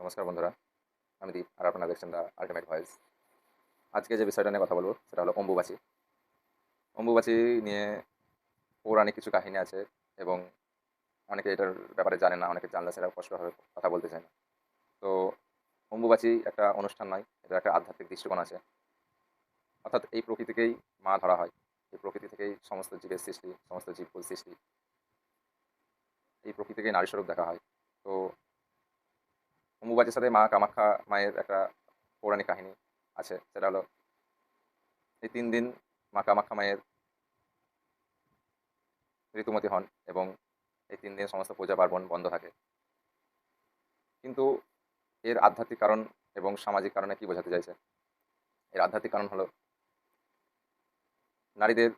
নমস্কার বন্ধুরা, আমি দীপ আর আপনারা দেখছেন দ্য আলটিমেট ভয়েস আজকে যে বিষয়টা নিয়ে কথা বলব, সেটা হলো অম্বুবাচী। অম্বুবাচী নিয়ে পৌরাণিক কিছু কাহিনী আছে এবং অনেকে এটার ব্যাপারে জানে না, অনেকে জানলে সেটা স্পষ্টভাবে কথা বলতে চায় না। তো অম্বুবাচী একটা অনুষ্ঠান নয়, এটা একটা আধ্যাত্মিক দৃষ্টিকোণ আছে। অর্থাৎ এই প্রকৃতিকেই মা ধরা হয়। এই প্রকৃতি থেকেই সমস্ত জীবের সৃষ্টি, সমস্ত জীবকুল সৃষ্টি। এই প্রকৃতিকেই নারী স্বরূপ দেখা হয়। তো অম্বুবাচীর সাথে মা কামাখ্যা মায়ের একটা পৌরাণিক কাহিনী আছে, সেটা হলো এই তিন দিন মা কামাখ্যা মায়ের ঋতুমতি হন এবং এই তিন দিন সমস্ত পূজা পার্বণ বন্ধ থাকে। কিন্তু এর আধ্যাত্মিক কারণ এবং সামাজিক কারণে কি বোঝাতে চাইছে? এর আধ্যাত্মিক কারণ হলো নারীদের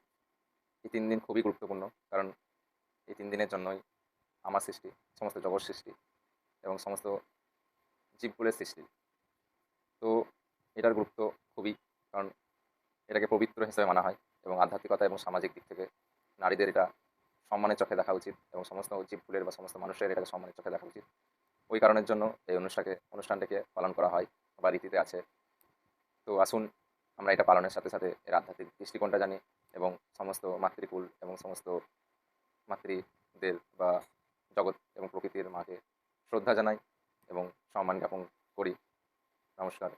এই তিন দিন খুবই গুরুত্বপূর্ণ, কারণ এই তিন দিনের জন্যই আমার সৃষ্টি, সমস্ত জগৎ সৃষ্টি এবং সমস্ত জীবকুলের সৃষ্টি তো এটার গুরুত্ব খুবই, কারণ এটাকে পবিত্র হিসেবে মানা হয় এবং আধ্যাত্মিকতা এবং সামাজিক দিক থেকে নারীদের এটা সম্মানের চোখে দেখা উচিত এবং সমস্ত জীবকুলের বা সমস্ত মানুষের এটাকে সম্মানের চোখে দেখা উচিত। ওই কারণের জন্য এই অনুষ্ঠানকে অনুষ্ঠানটাকে পালন করা হয় বা রীতিতে আছে। তো আসুন আমরা এটা পালনের সাথে সাথে এর আধ্যাত্মিক দৃষ্টিকোণটা জানি এবং সমস্ত মাতৃকুল এবং সমস্ত মাতৃদের বা জগৎ এবং প্রকৃতির মাকে শ্রদ্ধা জানাই। এবং সম্মান জ্ঞাপন করি। নমস্কার